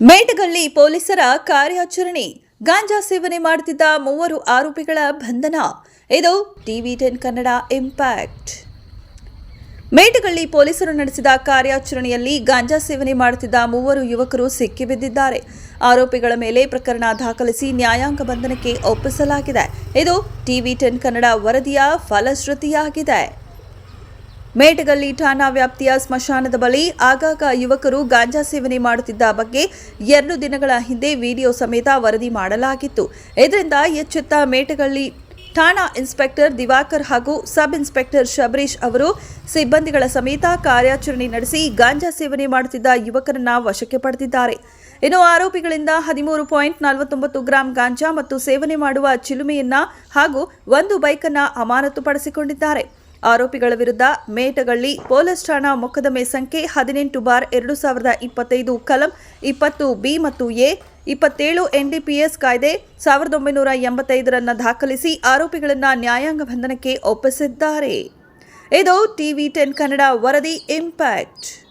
ಮೇಟಗಳ್ಳಿ ಪೊಲೀಸರ ಕಾರ್ಯಾಚರಣೆ. ಗಾಂಜಾ ಸೇವನೆ ಮಾಡುತ್ತಿದ್ದ ಮೂವರು ಆರೋಪಿಗಳ ಬಂಧನ. ಇದು TV ten Kannada impact. Metagalli ಪೊಲೀಸರು ನಡೆಸಿದ ಕಾರ್ಯಾಚರಣೆಯಲ್ಲಿ ಗಾಂಜಾ ಸೇವನೆ ಮಾಡುತ್ತಿದ್ದ ಮೂವರು ಯುವಕರು ಸಿಕ್ಕಿಬಿದ್ದಿದ್ದಾರೆ. ಆರೋಪಿಗಳ ಮೇಲೆ ಪ್ರಕರಣ ದಾಖಲಿಸಿ ನ್ಯಾಯಾಂಗ ಬಂಧನಕ್ಕೆ ಒಪ್ಪಿಸಲಾಗಿದೆ. ಇದು ಟಿವಿ ಟೆನ್ ಕನ್ನಡ ವರದಿಯ ಫಲಶ್ರುತಿಯಾಗಿದೆ. ಮೇಟಗಲ್ಲಿ ಠಾಣಾ ವ್ಯಾಪ್ತಿಯ ಸ್ಮಶಾನದ ಬಳಿ ಆಗಾಗ ಯುವಕರು ಗಾಂಜಾ ಸೇವನೆ ಮಾಡುತ್ತಿದ್ದ ಬಗ್ಗೆ ಎರಡು ದಿನಗಳ ಹಿಂದೆ ವಿಡಿಯೋ ಸಮೇತ ವರದಿ ಮಾಡಲಾಗಿತ್ತು. ಇದರಿಂದ ಎಚ್ಚೆತ್ತ ಮೇಟಗಲ್ಲಿ ಠಾಣಾ ಇನ್ಸ್ಪೆಕ್ಟರ್ ದಿವಾಕರ್ ಹಾಗೂ ಸಬ್ ಇನ್ಸ್ಪೆಕ್ಟರ್ ಶಬರೀಶ್ ಅವರು ಸಿಬ್ಬಂದಿಗಳ ಸಮೇತ ಕಾರ್ಯಾಚರಣೆ ನಡೆಸಿ ಗಾಂಜಾ ಸೇವನೆ ಮಾಡುತ್ತಿದ್ದ ಯುವಕರನ್ನ ವಶಕ್ಕೆ ಪಡೆದಿದ್ದಾರೆ. ಇನ್ನು ಆರೋಪಿಗಳಿಂದ ಹದಿಮೂರು ಪಾಯಿಂಟ್ ನಲವತ್ತೊಂಬತ್ತು ಗ್ರಾಂ ಗಾಂಜಾ ಮತ್ತು ಸೇವನೆ ಮಾಡುವ ಚಿಲುಮೆಯನ್ನ ಹಾಗೂ ಒಂದು ಬೈಕನ್ನ ಅಮಾನತುಪಡಿಸಿಕೊಂಡಿದ್ದಾರೆ. ಆರೋಪಿಗಳ ವಿರುದ್ಧ ಮೇಟಗಳ್ಳಿ ಪೊಲೀಸ್ ಠಾಣಾ ಮೊಕದ್ದಮೆ ಸಂಖ್ಯೆ ಹದಿನೆಂಟು ಬಾರ್ ಎರಡು ಸಾವಿರದ ಇಪ್ಪತ್ತೈದು ಕಲಂ ಇಪ್ಪತ್ತು ಬಿ ಮತ್ತು ಎ, ಇಪ್ಪತ್ತೇಳು ಎನ್ಡಿಪಿಎಸ್ ಕಾಯ್ದೆ ಸಾವಿರದ ಒಂಬೈನೂರ ಎಂಬತ್ತೈದರನ್ನು ದಾಖಲಿಸಿ ಆರೋಪಿಗಳನ್ನು ನ್ಯಾಯಾಂಗ ಬಂಧನಕ್ಕೆ ಒಪ್ಪಿಸಿದ್ದಾರೆ. ಇದು ಟಿವಿ ಟೆನ್ ಕನ್ನಡ ವರದಿ ಇಂಪ್ಯಾಕ್ಟ್